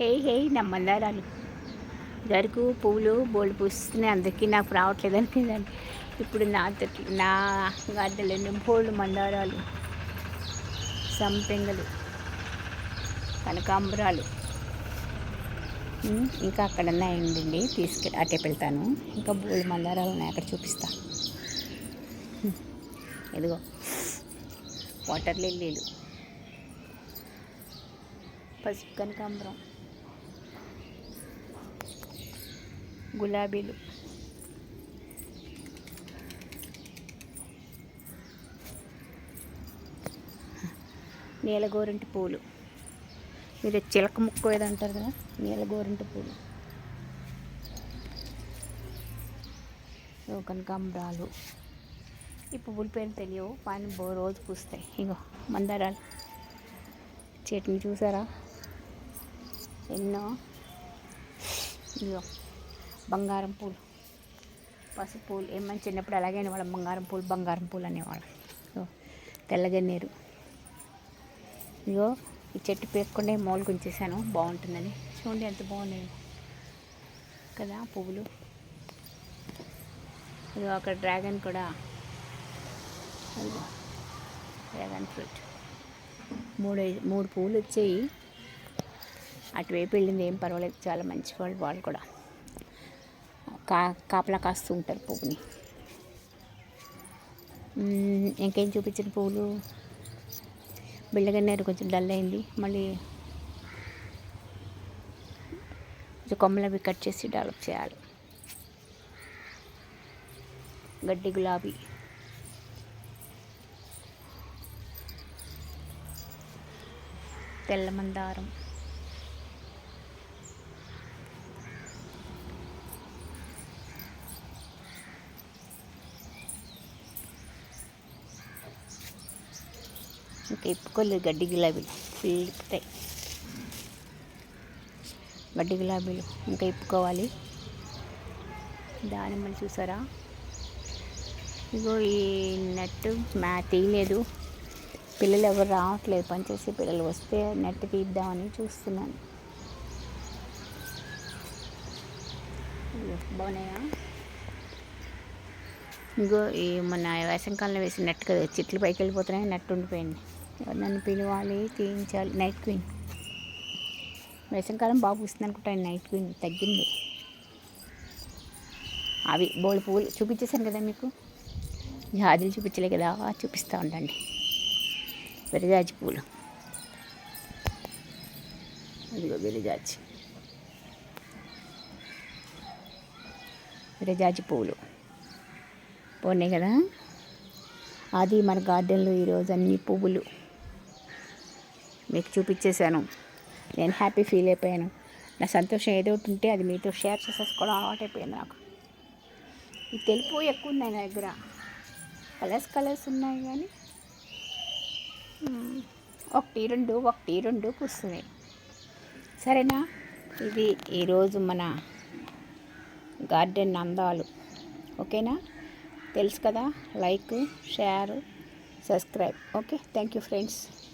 హే హే నా మందారాలు జరుకు పువ్వులు బోల్డ్ పూస్తున్నాయి అందరికీ నాకు రావట్లేదు అనుకుందండి ఇప్పుడు నా తొట్లు నా గడ్డలు బోల్డ్ మందారాలు సంపెంగలు కనకాంబరాలు ఇంకా అక్కడ ఉన్నాయండి తీసుకెళ్ళి అటే వెళ్తాను ఇంకా బోల్డ్ మందారాలు ఉన్నాయి అక్కడ చూపిస్తా. ఇదిగో. వాటర్ లిల్లీలు. పసుపు కనకాంబరం. గులాబీలు. నీలగోరింటి పూలు. మీరు చిలక ముక్కు ఏదో అంటారు కదా నీలగోరింటి పూలు. కనకాంబరాలు ఈ పువ్వుల పేరు తెలియవు పైన బో రోజు పూస్తాయి. ఇగో మందారాలు. చెట్ని చూసారా? ఎన్నో. ఇగో. బంగారం పూలు. పసుపు పూలు ఏమని చిన్నప్పుడు అలాగే అనేవాళ్ళం. బంగారం పూలు బంగారం పూలు అనేవాళ్ళం. ఇగో తెల్లగన్నేరు ఇగో ఈ చెట్టు పేర్కొండే మూలకు గుంచేసాను బాగుంటుందని. చూడండి ఎంత బాగున్నాయి. కదా పువ్వులు. ఇదిగో అక్కడ డ్రాగన్ కూడా. Dragon fruit. మూడు మూడు పువ్వులు వచ్చాయి. అటువైపు వెళ్ళింది ఏం పర్వాలేదు. చాలా మంచి వాళ్ళు వాళ్ళు కూడా. కా కాపలా కాస్తూ ఉంటారు పువ్వుని ఇంకేం చూపించిన పువ్వులు? బిళ్ళగన్నేరు కొంచెం డల్ అయింది. మళ్ళీ కొంచెం కొమ్మలు అవి కట్ చేసి డెవలప్ చేయాలి. గడ్డి గులాబీ. తెల్ల మందారం. ఇంకా ఇప్పుకోలేదు గడ్డి గులాబీలు ఫుల్ ఇప్పుతాయి. గడ్డి గులాబీలు ఇంకా ఇప్పుకోవాలి. దానిమ్మలు చూసారా? ఇగో ఈ నెట్టు మ్యా తీయలేదు. పిల్లలు ఎవరు రావట్లేదు పనిచేసే పిల్లలు వస్తే నెట్ తీద్దామని చూస్తున్నాను. బాగున్నాయా? ఇంకో ఈ మన వేసంకాలంలో వేసిన నెట్ కదా చెట్లు పైకి వెళ్ళిపోతున్నాయి నెట్ ఉండిపోయింది. నన్ను పిలవాలి తీయించాలి. నైట్ క్వీన్ వేసంకాలం బాగా పూస్తుంది అనుకుంటాను నైట్ క్వీన్ తగ్గింది. అవి బోల్ పువ్వులు చూపించేశాను కదా మీకు? జాజులు చూపించలే కదా చూపిస్తూ ఉండండి. విరజాజి పూలు. అదిగో విరజాజి విరజాజి పువ్వులు పోన్నాయి కదా? అది మన గార్డెన్లో ఈరోజు అన్ని పువ్వులు. మీకు చూపించేశాను. నేను హ్యాపీ ఫీల్ అయిపోయాను. నా సంతోషం ఏదో ఒకటి ఉంటే అది మీతో షేర్ చేసేసుకోవడం అలవాటు అయిపోయింది నాకు. ఈ తెలుపు ఎక్కువ ఉన్నాయి నా దగ్గర. కలర్స్ కలర్స్ ఉన్నాయి కానీ ఒకటి రెండు ఒకటి రెండు కూస్తున్నాయి సరేనా? ఇది ఈరోజు మన గార్డెన్ అందాలు. ఓకేనా? తెలుసు కదా? Like share subscribe. Okay? Thank you friends.